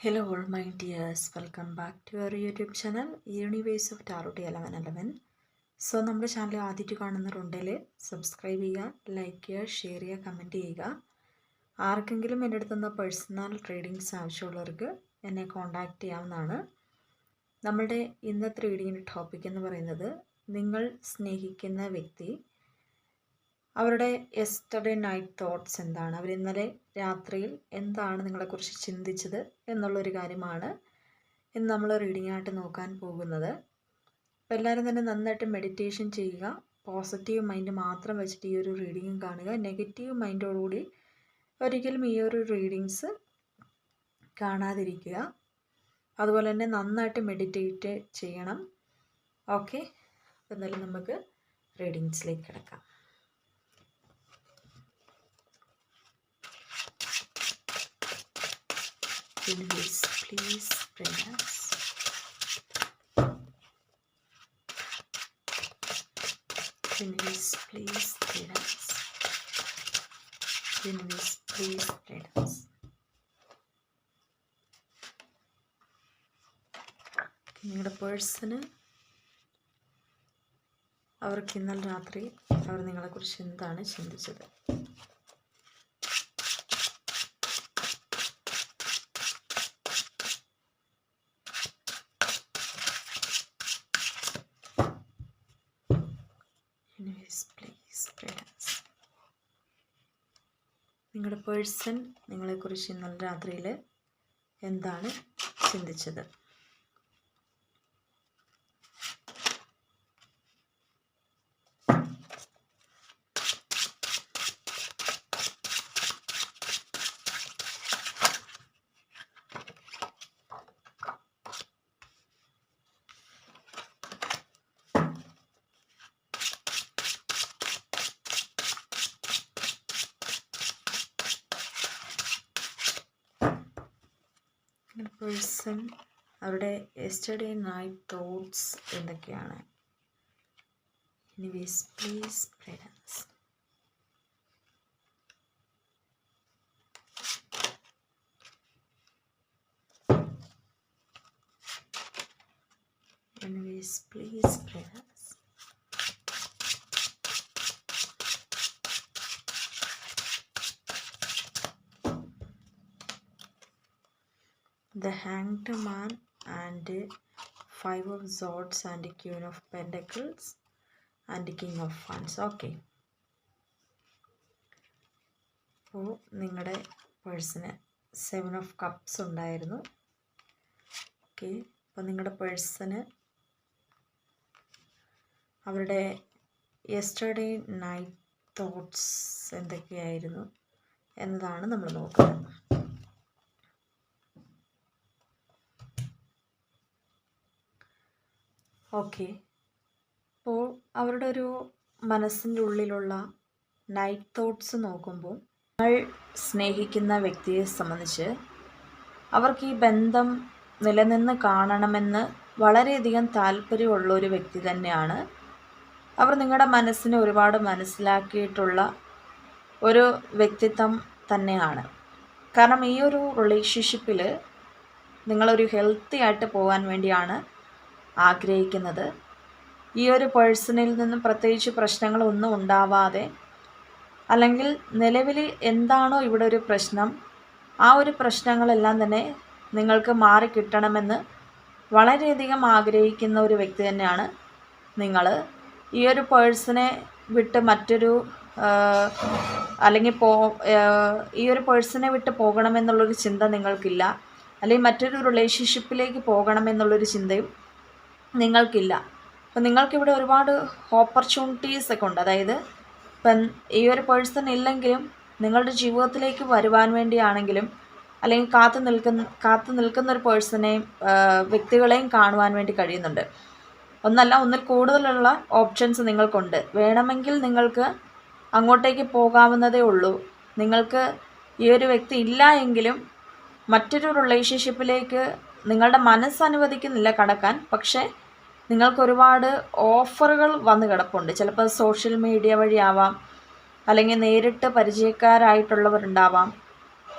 Hello all my dears, welcome back to our YouTube channel Universe of Tarot Eleven Eleven. So നമ്മുടെ channel ആദ്യമായിട്ട് കാണുന്നവരുണ്ടെങ്കിൽ subscribe ചെയ്യുക like ചെയ്യുക share ചെയ്യുക comment ചെയ്യുക ആർക്കെങ്കിലും എന്റെ അടുത്തുനിന്ന് പേഴ്സണൽ ട്രേഡിങ്സ് ആവശ്യമുള്ളവർക്ക് എന്നെ കോൺടാക്റ്റ് ചെയ്യാവുന്നതാണ് നമ്മുടെ ഇന്നത്തെ റീഡിങ്ങിന്റെ ടോപ്പിക് എന്ന് പറയുന്നത് നിങ്ങൾ സ്നേഹിക്കുന്ന വ്യക്തി അവരുടെ യെസ്റ്റർഡേ നൈറ്റ് തോട്ട്സ് എന്താണ്? അവർ ഇന്നലെ രാത്രിയിൽ എന്താണ് നിങ്ങളെക്കുറിച്ച് ചിന്തിച്ചത് എന്നുള്ളൊരു കാര്യമാണ് ഇന്ന് നമ്മൾ റീഡിംഗ് ആയിട്ട് നോക്കാൻ പോകുന്നത്. അപ്പോൾ എല്ലാവരും തന്നെ നന്നായിട്ട് മെഡിറ്റേഷൻ ചെയ്യുക. പോസിറ്റീവ് മൈൻഡ് മാത്രം വെച്ചിട്ട് ഈ ഒരു റീഡിങ്ങും കാണുക. നെഗറ്റീവ് മൈൻഡോടുകൂടി ഒരിക്കലും ഈ ഒരു റീഡിങ്സ് കാണാതിരിക്കുക. അതുപോലെ തന്നെ നന്നായിട്ട് മെഡിറ്റേറ്റ് ചെയ്യണം. ഓക്കെ എന്തായാലും നമുക്ക് റീഡിങ്സിലേക്ക് കിടക്കാം. Universe, please friends. us. this, please friends. us. this, please us. നിങ്ങളുടെ പേഴ്സണ് അവർക്ക് ഇന്നലെ രാത്രി അവർ നിങ്ങളെക്കുറിച്ച് എന്താണ് ചിന്തിച്ചത് Anyways, please pray us. നിങ്ങളുടെ പേഴ്സൺ നിങ്ങളെക്കുറിച്ച് ഇന്നലെ രാത്രിയിൽ എന്താണ് ചിന്തിച്ചത്? പേഴ്സൺ അവരുടെ എസ്റ്റർഡേ നൈറ്റ് തോട്ട്സ് എന്തൊക്കെയാണ് anyways please prayers Anyways, please prayers. The Hanged Man and Five of Swords and Queen of Pentacles and King of Wands. Okay അപ്പോൾ നിങ്ങളുടെ പേഴ്സണ് സെവൻ ഓഫ് കപ്സ് ഉണ്ടായിരുന്നു. ഓക്കെ അപ്പോൾ നിങ്ങളുടെ പേഴ്സന് അവരുടെ യെസ്റ്റർഡേ നൈറ്റ് തോട്ട്സ് എന്തൊക്കെയായിരുന്നു എന്നതാണ് നമ്മൾ നോക്കുന്നത്. ഓക്കെ. അപ്പോൾ അവരുടെ ഒരു മനസ്സിന്റെ ഉള്ളിലുള്ള നൈറ്റ് തോട്ട്സ് നോക്കുമ്പോൾ നമ്മൾ സ്നേഹിക്കുന്ന വ്യക്തിയെ സംബന്ധിച്ച് അവർക്ക് ഈ ബന്ധം നിലനിന്ന് കാണണമെന്ന് വളരെയധികം താല്പര്യമുള്ള ഒരു വ്യക്തി തന്നെയാണ്. അവർ നിങ്ങളുടെ മനസ്സിനെ ഒരുപാട് മനസ്സിലാക്കിയിട്ടുള്ള ഒരു വ്യക്തിത്വം തന്നെയാണ്. കാരണം ഈ ഒരു റിലേഷൻഷിപ്പിൽ നിങ്ങളൊരു ഹെൽത്തി ആയിട്ട് പോകാൻ വേണ്ടിയാണ് ആഗ്രഹിക്കുന്നത്. ഈ ഒരു പേഴ്സണിൽ നിന്നും പ്രത്യേകിച്ച് പ്രശ്നങ്ങളൊന്നും ഉണ്ടാവാതെ അല്ലെങ്കിൽ നിലവിൽ എന്താണോ ഇവിടെ ഒരു പ്രശ്നം ആ ഒരു പ്രശ്നങ്ങളെല്ലാം തന്നെ നിങ്ങൾക്ക് മാറി കിട്ടണമെന്ന് വളരെയധികം ആഗ്രഹിക്കുന്ന ഒരു വ്യക്തി തന്നെയാണ് നിങ്ങൾ ഈ ഒരു പേഴ്സണെ വിട്ട് മറ്റൊരു അല്ലെങ്കിൽ പോ ഈ ഒരു പേഴ്സണെ വിട്ട് പോകണമെന്നുള്ളൊരു ചിന്ത നിങ്ങൾക്കില്ല. അല്ലെങ്കിൽ മറ്റൊരു റിലേഷൻഷിപ്പിലേക്ക് പോകണമെന്നുള്ളൊരു ചിന്തയും നിങ്ങൾക്കില്ല. അപ്പം നിങ്ങൾക്കിവിടെ ഒരുപാട് ഓപ്പർച്യൂണിറ്റീസ് ഒക്കെ ഉണ്ട്. അതായത് ഇപ്പം ഈ ഒരു പേഴ്സൺ ഇല്ലെങ്കിലും നിങ്ങളുടെ ജീവിതത്തിലേക്ക് വരുവാൻ വേണ്ടിയാണെങ്കിലും അല്ലെങ്കിൽ കാത്തു നിൽക്കുന്ന കാത്തു നിൽക്കുന്ന ഒരു പേഴ്സണെയും വ്യക്തികളെയും കാണുവാൻ വേണ്ടി കഴിയുന്നുണ്ട്. ഒന്നല്ല ഒന്നിൽ കൂടുതലുള്ള ഓപ്ഷൻസ് നിങ്ങൾക്കുണ്ട്. വേണമെങ്കിൽ നിങ്ങൾക്ക് അങ്ങോട്ടേക്ക് പോകാവുന്നതേ ഉള്ളൂ. നിങ്ങൾക്ക് ഈ ഒരു വ്യക്തി ഇല്ല എങ്കിലും മറ്റൊരു റിലേഷൻഷിപ്പിലേക്ക് നിങ്ങളുടെ മനസ്സ് അനുവദിക്കുന്നില്ല കടക്കാൻ. പക്ഷേ നിങ്ങൾക്ക് ഒരുപാട് ഓഫറുകൾ വന്ന് കിടപ്പുണ്ട്. ചിലപ്പോൾ സോഷ്യൽ മീഡിയ വഴിയാവാം അല്ലെങ്കിൽ നേരിട്ട് പരിചയക്കാരായിട്ടുള്ളവരുണ്ടാവാം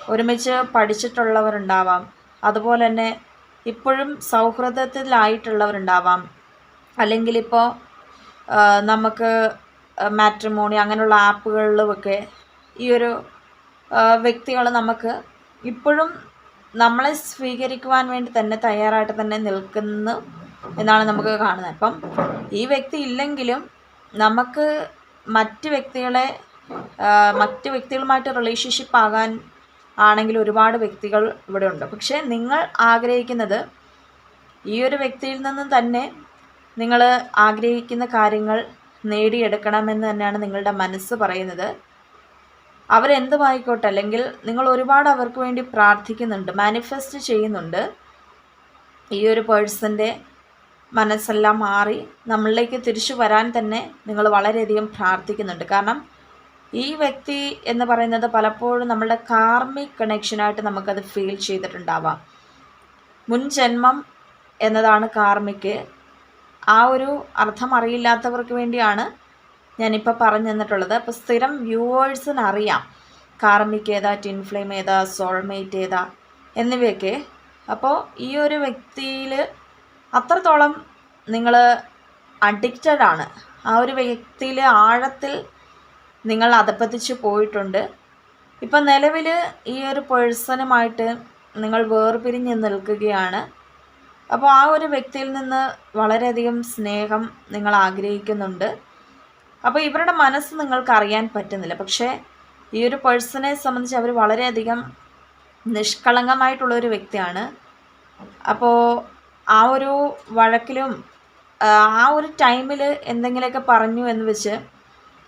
ഒരുമിച്ച് പഠിച്ചിട്ടുള്ളവരുണ്ടാവാം അതുപോലെ തന്നെ ഇപ്പോഴും സൗഹൃദത്തിലായിട്ടുള്ളവരുണ്ടാവാം. അല്ലെങ്കിൽ ഇപ്പോൾ നമുക്ക് മാട്രിമോണി അങ്ങനെയുള്ള ആപ്പുകളിലുമൊക്കെ ഈ ഒരു വ്യക്തികൾ നമുക്ക് ഇപ്പോഴും നമ്മളെ സ്വീകരിക്കുവാൻ വേണ്ടി തന്നെ തയ്യാറായിട്ട് തന്നെ നിൽക്കുന്നു എന്നാണ് നമുക്ക് കാണുന്നത്. അപ്പം ഈ വ്യക്തി ഇല്ലെങ്കിലും നമുക്ക് മറ്റ് വ്യക്തികളെ മറ്റ് വ്യക്തികളുമായിട്ട് റിലേഷൻഷിപ്പ് ആകാൻ ആണെങ്കിൽ ഒരുപാട് വ്യക്തികൾ ഇവിടെ ഉണ്ട്. പക്ഷേ നിങ്ങൾ ആഗ്രഹിക്കുന്നത് ഈ ഒരു വ്യക്തിയിൽ നിന്നും തന്നെ നിങ്ങൾ ആഗ്രഹിക്കുന്ന കാര്യങ്ങൾ നേടിയെടുക്കണമെന്ന് തന്നെയാണ് നിങ്ങളുടെ മനസ്സ് പറയുന്നത്. അവരെന്തുമായിക്കോട്ടെ അല്ലെങ്കിൽ നിങ്ങൾ ഒരുപാട് അവർക്ക് വേണ്ടി പ്രാർത്ഥിക്കുന്നുണ്ട് മാനിഫെസ്റ്റ് ചെയ്യുന്നുണ്ട്. ഈ ഒരു പേഴ്സന്റെ മനസ്സെല്ലാം മാറി നമ്മളിലേക്ക് തിരിച്ചു വരാൻ തന്നെ നിങ്ങൾ വളരെയധികം പ്രാർത്ഥിക്കുന്നുണ്ട്. കാരണം ഈ വ്യക്തി എന്ന് പറയുന്നത് പലപ്പോഴും നമ്മളുടെ കാർമിക് കണക്ഷനായിട്ട് നമുക്കത് ഫീൽ ചെയ്തിട്ടുണ്ടാവാം. മുൻ ജന്മം എന്നതാണ് കാർമിക്. ആ ഒരു അർത്ഥം അറിയില്ലാത്തവർക്ക് വേണ്ടിയാണ് ഞാനിപ്പോൾ പറഞ്ഞു തന്നിട്ടുള്ളത് അപ്പോൾ സ്ഥിരം വ്യൂവേഴ്സിന് അറിയാം. കാർമിക് ഏതാ ടിൻഫ്ലെയിം ഏതാ സോൾമേറ്റ് ഏതാ എന്നിവയൊക്കെ. അപ്പോൾ ഈ ഒരു വ്യക്തിയിൽ അത്രത്തോളം നിങ്ങൾ അഡിക്റ്റഡ് ആണ്. ആ ഒരു വ്യക്തിയിൽ ആഴത്തിൽ നിങ്ങൾ അധപ്പതിച്ച് പോയിട്ടുണ്ട്. ഇപ്പം നിലവിൽ ഈ ഒരു പേഴ്സണുമായിട്ട് നിങ്ങൾ വേർപിരിഞ്ഞ് നിൽക്കുകയാണ്. അപ്പോൾ ആ ഒരു വ്യക്തിയിൽ നിന്ന് വളരെയധികം സ്നേഹം നിങ്ങൾ ആഗ്രഹിക്കുന്നുണ്ട്. അപ്പോൾ ഇവരുടെ മനസ്സ് നിങ്ങൾക്ക് അറിയാൻ പറ്റുന്നില്ല. പക്ഷേ ഈ ഒരു പേഴ്സണെ സംബന്ധിച്ച് അവർ വളരെയധികം നിഷ്കളങ്കമായിട്ടുള്ള ഒരു വ്യക്തിയാണ്. അപ്പോൾ ആ ഒരു വഴക്കിലും ആ ഒരു ടൈമിൽ എന്തെങ്കിലുമൊക്കെ പറഞ്ഞു എന്ന് വെച്ച്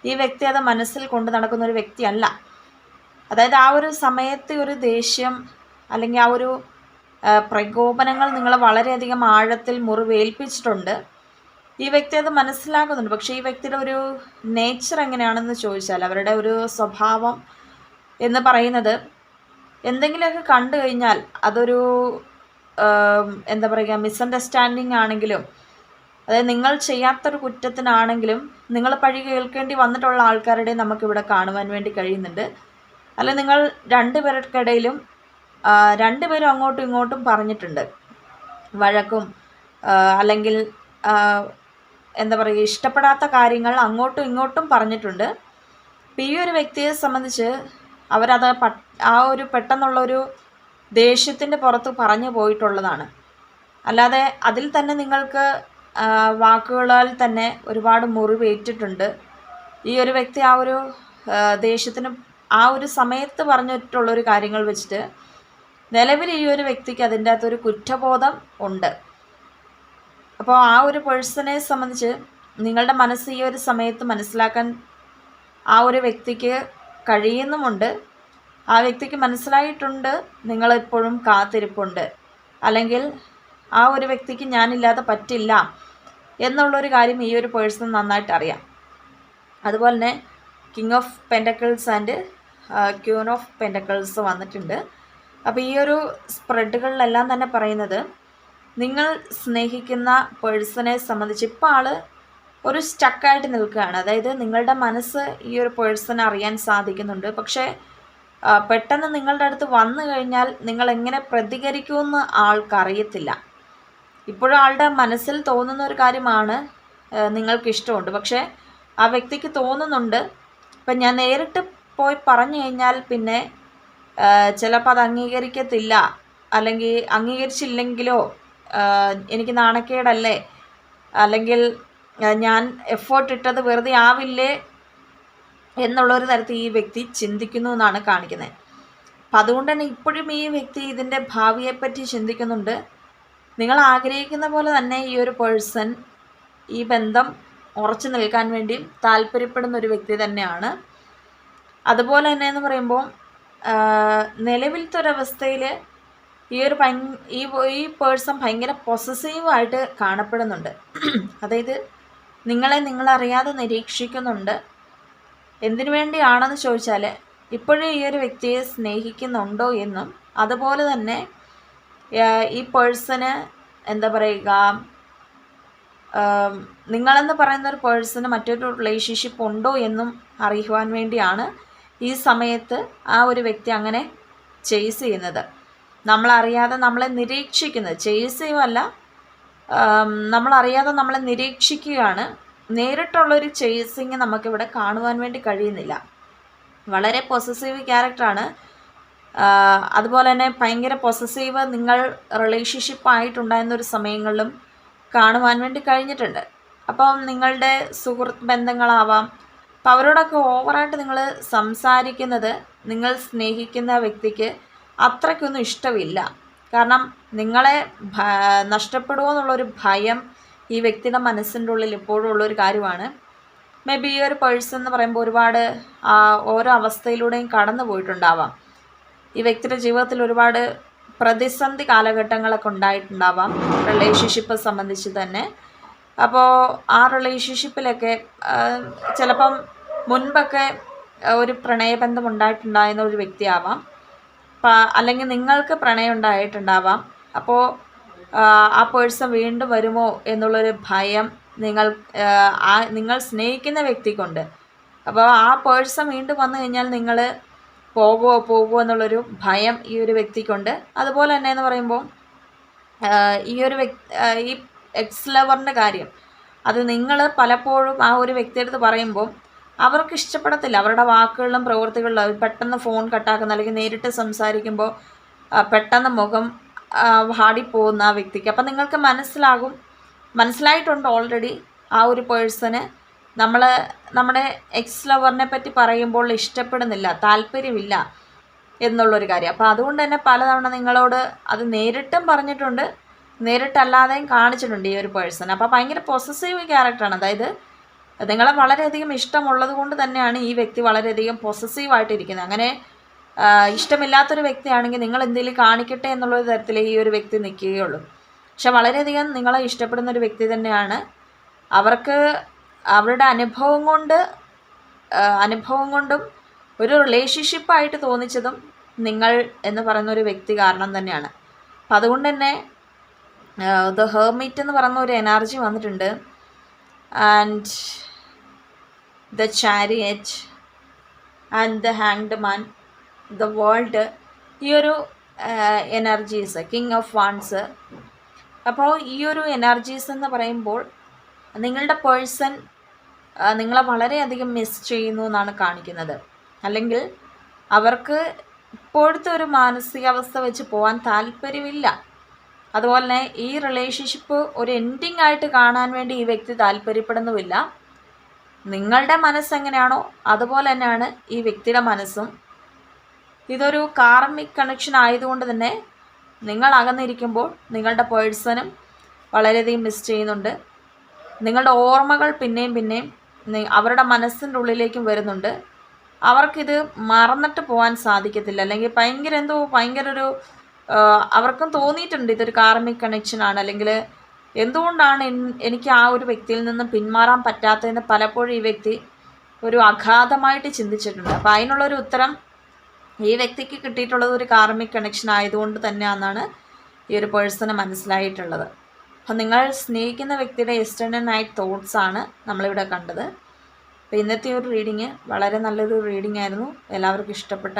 ഈ വ്യക്തി അത് മനസ്സിൽ കൊണ്ട് നടക്കുന്ന ഒരു വ്യക്തിയല്ല. അതായത് ആ ഒരു സമയത്ത് ഒരു ദേഷ്യം അല്ലെങ്കിൽ ആ ഒരു പ്രകോപനങ്ങൾ നിങ്ങളെ വളരെയധികം ആഴത്തിൽ മുറിവേൽപ്പിച്ചിട്ടുണ്ട്. ഈ വ്യക്തി അത് മനസ്സിലാക്കുന്നുണ്ട്. പക്ഷേ ഈ വ്യക്തിയുടെ ഒരു നേച്ചർ എങ്ങനെയാണെന്ന് ചോദിച്ചാൽ അവരുടെ ഒരു സ്വഭാവം എന്ന് പറയുന്നത് എന്തെങ്കിലുമൊക്കെ കണ്ടു കഴിഞ്ഞാൽ അതൊരു എന്താ പറയുക മിസ്അണ്ടർസ്റ്റാൻഡിങ് ആണെങ്കിലും അതായത് നിങ്ങൾ ചെയ്യാത്തൊരു കുറ്റത്തിനാണെങ്കിലും നിങ്ങൾ പഴി കേൾക്കേണ്ടി വന്നിട്ടുള്ള ആൾക്കാരുടെ നമുക്കിവിടെ കാണുവാൻ വേണ്ടി കഴിയുന്നുണ്ട്. അല്ല നിങ്ങൾ രണ്ടുപേർക്കിടയിലും രണ്ടുപേരും അങ്ങോട്ടും ഇങ്ങോട്ടും പറഞ്ഞിട്ടുണ്ട്. വഴക്കും അല്ലെങ്കിൽ എന്താ പറയുക ഇഷ്ടപ്പെടാത്ത കാര്യങ്ങൾ അങ്ങോട്ടും ഇങ്ങോട്ടും പറഞ്ഞിട്ടുണ്ട്. ഇപ്പം ഈ ഒരു വ്യക്തിയെ സംബന്ധിച്ച് അവരത് ആ ഒരു പെട്ടെന്നുള്ളൊരു ദേഷ്യത്തിന്റെ പുറത്ത് പറഞ്ഞു പോയിട്ടുള്ളതാണ്. അല്ലാതെ അതിൽ തന്നെ നിങ്ങൾക്ക് വാക്കുകളാൽ തന്നെ ഒരുപാട് മുറിവേറ്റിട്ടുണ്ട്. ഈ ഒരു വ്യക്തി ആ ഒരു ദേഷ്യത്തിന് ആ ഒരു സമയത്ത് പറഞ്ഞിട്ടുള്ളൊരു കാര്യങ്ങൾ വെച്ചിട്ട് നിലവിൽ ഈ ഒരു വ്യക്തിക്ക് അതിന്റെ അകത്തൊരു കുറ്റബോധം ഉണ്ട്. അപ്പോൾ ആ ഒരു പേഴ്സണെ സംബന്ധിച്ച് നിങ്ങളുടെ മനസ്സ് ഈ ഒരു സമയത്ത് മനസ്സിലാക്കാൻ ആ ഒരു വ്യക്തിക്ക് കഴിയുന്നുമുണ്ട്. ആ വ്യക്തിക്ക് മനസ്സിലായിട്ടുണ്ട്. നിങ്ങളെപ്പോഴും കാത്തിരിപ്പുണ്ട്. അല്ലെങ്കിൽ ആ ഒരു വ്യക്തിക്ക് ഞാനില്ലാതെ പറ്റില്ല എന്നുള്ളൊരു കാര്യം ഈ ഒരു പേഴ്സൺ നന്നായിട്ട് അറിയാം. അതുപോലെ തന്നെ king of pentacles and queen of pentacles വന്നിട്ടുണ്ട്. അപ്പോൾ ഈ ഒരു സ്പ്രെഡുകളിലെല്ലാം തന്നെ പറയുന്നത് നിങ്ങൾ സ്നേഹിക്കുന്ന പേഴ്സണെ സംബന്ധിച്ച് ഇപ്പോൾ ആൾ ഒരു സ്റ്റക്കായിട്ട് നിൽക്കുകയാണ്. അതായത് നിങ്ങളുടെ മനസ്സ് ഈ ഒരു പേഴ്സൺ അറിയാൻ സാധിക്കുന്നുണ്ട്. പക്ഷേ പെട്ടെന്ന് നിങ്ങളുടെ അടുത്ത് വന്നു കഴിഞ്ഞാൽ നിങ്ങൾ എങ്ങനെ പ്രതികരിക്കുമെന്ന് ആൾക്കറിയത്തില്ല. ഇപ്പോഴും ആളുടെ മനസ്സിൽ തോന്നുന്ന ഒരു കാര്യമാണ് നിങ്ങൾക്ക് ഇഷ്ടമുണ്ട്. പക്ഷേ ആ വ്യക്തിക്ക് തോന്നുന്നുണ്ട്. ഇപ്പം ഞാൻ നേരിട്ട് പോയി പറഞ്ഞു കഴിഞ്ഞാൽ പിന്നെ ചിലപ്പോൾ അത് അംഗീകരിക്കത്തില്ല. അല്ലെങ്കിൽ അംഗീകരിച്ചില്ലെങ്കിലോ എനിക്ക് നാണക്കേടല്ലേ? അല്ലെങ്കിൽ ഞാൻ എഫേർട്ട് ഇട്ടത് വെറുതെ ആവില്ലേ? എന്നുള്ളൊരു തരത്തിൽ ഈ വ്യക്തി ചിന്തിക്കുന്നു എന്നാണ് കാണിക്കുന്നത്. അപ്പം അതുകൊണ്ട് തന്നെ ഇപ്പോഴും ഈ വ്യക്തി ഇതിന്റെ ഭാവിയെപ്പറ്റി ചിന്തിക്കുന്നുണ്ട്. നിങ്ങൾ ആഗ്രഹിക്കുന്ന പോലെ തന്നെ ഈ ഒരു പേഴ്സൺ ഈ ബന്ധം ഉറച്ചു നിൽക്കാൻ വേണ്ടി താല്പര്യപ്പെടുന്ന ഒരു വ്യക്തി തന്നെയാണ്. അതുപോലെ തന്നെ എന്ന് പറയുമ്പോൾ നിലവിലത്തെ ഒരവസ്ഥയിൽ ഈ ഒരു ഈ ഈ പേഴ്സൺ ഭയങ്കര പൊസസീവായിട്ട് കാണപ്പെടുന്നുണ്ട്. അതായത് നിങ്ങളെ നിങ്ങളറിയാതെ നിരീക്ഷിക്കുന്നുണ്ട്. എന്തിനു വേണ്ടിയാണെന്ന് ചോദിച്ചാൽ ഇപ്പോഴും ഈ ഒരു വ്യക്തിയെ സ്നേഹിക്കുന്നുണ്ടോ എന്നും അതുപോലെ തന്നെ ഈ പേഴ്സന് എന്താ പറയുക നിങ്ങളെന്ന് പറയുന്ന ഒരു പേഴ്സന് മറ്റൊരു റിലേഷൻഷിപ്പ് ഉണ്ടോ എന്നും അറിയുവാൻ വേണ്ടിയാണ് ഈ സമയത്ത് ആ ഒരു വ്യക്തി അങ്ങനെ ചേസ് ചെയ്യുന്നത്. നമ്മളറിയാതെ നമ്മളെ നിരീക്ഷിക്കുന്നത്. ചേസ് അല്ല ആം, നമ്മളറിയാതെ നമ്മളെ നിരീക്ഷിക്കുകയാണ്. നേരിട്ടുള്ളൊരു ചേസിങ് നമുക്കിവിടെ കാണുവാൻ വേണ്ടി കഴിയുന്നില്ല. വളരെ പൊസസീവ് ക്യാരക്ടറാണ് അതുപോലെ തന്നെ ഭയങ്കര പൊസസീവ് നിങ്ങൾ റിലേഷൻഷിപ്പ് ആയിട്ടുണ്ടായിരുന്നൊരു സമയങ്ങളിലും കാണുവാൻ വേണ്ടി കഴിഞ്ഞിട്ടുണ്ട്. അപ്പം നിങ്ങളുടെ സുഹൃത്ത് ബന്ധങ്ങളാവാം. അപ്പം അവരോടൊക്കെ ഓവറായിട്ട് നിങ്ങൾ സംസാരിക്കുന്നത് നിങ്ങൾ സ്നേഹിക്കുന്ന വ്യക്തിക്ക് അത്രയ്ക്കൊന്നും ഇഷ്ടമില്ല. കാരണം നിങ്ങളെ നഷ്ടപ്പെടുമോ എന്നുള്ളൊരു ഭയം ഈ വ്യക്തിയുടെ മനസ്സിന്റെ ഉള്ളിൽ ഇപ്പോഴും ഉള്ളൊരു കാര്യമാണ്. മേ ബി ഈ ഒരു പേഴ്സൺ എന്ന് പറയുമ്പോൾ ഒരുപാട് ഓരോ അവസ്ഥയിലൂടെയും കടന്നു പോയിട്ടുണ്ടാവാം. ഈ വ്യക്തിയുടെ ജീവിതത്തിൽ ഒരുപാട് പ്രതിസന്ധി കാലഘട്ടങ്ങളൊക്കെ ഉണ്ടായിട്ടുണ്ടാവാം റിലേഷൻഷിപ്പ് സംബന്ധിച്ച് തന്നെ. അപ്പോൾ ആ റിലേഷൻഷിപ്പിലൊക്കെ ചിലപ്പം മുൻപൊക്കെ ഒരു പ്രണയബന്ധം ഉണ്ടായിട്ടുണ്ടായിരുന്ന ഒരു വ്യക്തിയാവാം. അല്ലെങ്കിൽ നിങ്ങൾക്ക് പ്രണയം ഉണ്ടായിട്ടുണ്ടാവാം. അപ്പോൾ ആ പേഴ്സൺ വീണ്ടും വരുമോ എന്നുള്ളൊരു ഭയം നിങ്ങൾ ആ, നിങ്ങൾ സ്നേഹിക്കുന്ന വ്യക്തിക്കുണ്ട്. അപ്പോൾ ആ പേഴ്സൺ വീണ്ടും വന്നു കഴിഞ്ഞാൽ നിങ്ങൾ പോകുമോ പോകുമോ എന്നുള്ളൊരു ഭയം ഈ ഒരു വ്യക്തിക്കുണ്ട്. അതുപോലെ തന്നെ എന്ന് പറയുമ്പോൾ ഈ ഒരു വ്യക്തി ഈ എക്സ് ലവറിന്റെ കാര്യം. അത് നിങ്ങൾ പലപ്പോഴും ആ ഒരു വ്യക്തിയെടുത്ത് പറയുമ്പോൾ അവർക്ക് ഇഷ്ടപ്പെടത്തില്ല. അവരുടെ വാക്കുകളിലും പ്രവൃത്തികളിലും അവർ പെട്ടെന്ന് ഫോൺ കട്ടാക്കുന്ന അല്ലെങ്കിൽ നേരിട്ട് സംസാരിക്കുമ്പോൾ പെട്ടെന്ന് മുഖം വാടിപ്പോകുന്ന ആ വ്യക്തിക്ക്. അപ്പം നിങ്ങൾക്ക് മനസ്സിലാകും മനസ്സിലായിട്ടുണ്ട് ഓൾറെഡി ആ ഒരു പേഴ്സന് നമ്മൾ നമ്മുടെ എക്സ് ലവറിനെ പറ്റി പറയുമ്പോൾ ഇഷ്ടപ്പെടുന്നില്ല താല്പര്യമില്ല എന്നുള്ളൊരു കാര്യം. അപ്പോൾ അതുകൊണ്ട് തന്നെ പലതവണ നിങ്ങളോട് അത് നേരിട്ടും പറഞ്ഞിട്ടുണ്ട് നേരിട്ടല്ലാതെയും കാണിച്ചിട്ടുണ്ട് ഈ ഒരു പേഴ്സൺ അപ്പോൾ ഭയങ്കര പൊസസീവ് ക്യാരക്ടറാണ് അതായത് നിങ്ങളെ വളരെയധികം ഇഷ്ടമുള്ളത് കൊണ്ട് തന്നെയാണ് ഈ വ്യക്തി വളരെയധികം പൊസസീവായിട്ടിരിക്കുന്നത് അങ്ങനെ ഇഷ്ടമില്ലാത്തൊരു വ്യക്തിയാണെങ്കിൽ നിങ്ങൾ എന്തെങ്കിലും കാണിക്കട്ടെ എന്നുള്ള തരത്തിൽ ഈ ഒരു വ്യക്തി നിൽക്കുകയുള്ളൂ. പക്ഷെ വളരെയധികം നിങ്ങളെ ഇഷ്ടപ്പെടുന്ന ഒരു വ്യക്തി തന്നെയാണ്. അവർക്ക് അവരുടെ അനുഭവം കൊണ്ട് അനുഭവം കൊണ്ടും ഒരു റിലേഷൻഷിപ്പായിട്ട് തോന്നിച്ചതും നിങ്ങൾ എന്ന് പറയുന്ന ഒരു വ്യക്തി കാരണം തന്നെയാണ്. അപ്പം അതുകൊണ്ട് തന്നെ ദ ഹേർമിറ്റ് എന്ന് പറയുന്ന ഒരു എനർജി വന്നിട്ടുണ്ട്. And the chariot and the hanged man the world ഈ ഒരു എനർജീസ് കിങ് ഓഫ് വാൺസ് അപ്പോൾ ഈ ഒരു എനർജീസ് എന്ന് പറയുമ്പോൾ നിങ്ങളുടെ പേഴ്സൺ നിങ്ങളെ വളരെയധികം മിസ് ചെയ്യുന്നു എന്നാണ് കാണിക്കുന്നത്. അല്ലെങ്കിൽ അവർക്ക് ഇപ്പോഴത്തെ ഒരു മാനസികാവസ്ഥ വെച്ച് പോകാൻ താല്പര്യമില്ല. അതുപോലെ തന്നെ ഈ റിലേഷൻഷിപ്പ് ഒരു എൻഡിങ് ആയിട്ട് കാണാൻ വേണ്ടി ഈ വ്യക്തി താല്പര്യപ്പെടുന്നുമില്ല. നിങ്ങളുടെ മനസ്സെങ്ങനെയാണോ അതുപോലെ തന്നെയാണ് ഈ വ്യക്തിയുടെ മനസ്സും. ഇതൊരു കാർമിക് കണക്ഷൻ ആയതുകൊണ്ട് തന്നെ നിങ്ങൾ അകന്നിരിക്കുമ്പോൾ നിങ്ങളുടെ പേഴ്സണും വളരെയധികം മിസ് ചെയ്യുന്നുണ്ട്. നിങ്ങളുടെ ഓർമ്മകൾ പിന്നെയും പിന്നെയും അവരുടെ മനസ്സിന്റെ ഉള്ളിലേക്കും വരുന്നുണ്ട്. അവർക്കിത് മറന്നിട്ട് പോകാൻ സാധിക്കത്തില്ല. അല്ലെങ്കിൽ ഭയങ്കര എന്തോ ഭയങ്കര ഒരു അവർക്കും തോന്നിയിട്ടുണ്ട് ഇതൊരു കാർമിക് കണക്ഷനാണ് അല്ലെങ്കിൽ എന്തുകൊണ്ടാണ് എനിക്ക് ആ ഒരു വ്യക്തിയിൽ നിന്ന് പിന്മാറാൻ പറ്റാത്തതെന്ന് പലപ്പോഴും ഈ വ്യക്തി ഒരു അഗാധമായിട്ട് ചിന്തിച്ചിട്ടുണ്ട്. അപ്പോൾ അതിനുള്ളൊരു ഉത്തരം ഈ വ്യക്തിക്ക് കിട്ടിയിട്ടുള്ളത് ഒരു കാർമിക് കണക്ഷൻ ആയതുകൊണ്ട് തന്നെയാണെന്നാണ് ഈ ഒരു പേഴ്സണ് മനസ്സിലായിട്ടുള്ളത്. അപ്പം നിങ്ങൾ സ്നേഹിക്കുന്ന വ്യക്തിയുടെ എസ്റ്റേണൽ ആയിട്ട് തോട്ട്സ് ആണ് നമ്മളിവിടെ കണ്ടത്. അപ്പോൾ ഇന്നത്തെ ഒരു റീഡിങ് വളരെ നല്ലൊരു റീഡിംഗ് ആയിരുന്നു. എല്ലാവർക്കും ഇഷ്ടപ്പെട്ട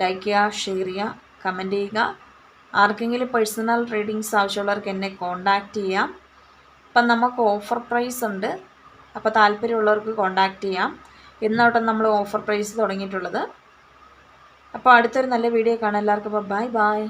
ലൈക്ക് ചെയ്യുക ഷെയർ ചെയ്യുക കമന്റ് ചെയ്യുക. ആർക്കെങ്കിലും പേഴ്സണൽ റീഡിങ്സ് ആവശ്യമുള്ളവർക്ക് എന്നെ കോണ്ടാക്റ്റ് ചെയ്യാം. അപ്പം നമുക്ക് ഓഫർ പ്രൈസ് ഉണ്ട്. അപ്പോൾ താല്പര്യമുള്ളവർക്ക് കോണ്ടാക്റ്റ് ചെയ്യാം. ഇന്നോട്ടം നമ്മൾ ഓഫർ പ്രൈസ് തുടങ്ങിയിട്ടുള്ളത്. അപ്പോൾ അടുത്തൊരു നല്ല വീഡിയോ കാണാം. എല്ലാവർക്കും ബൈ ബൈ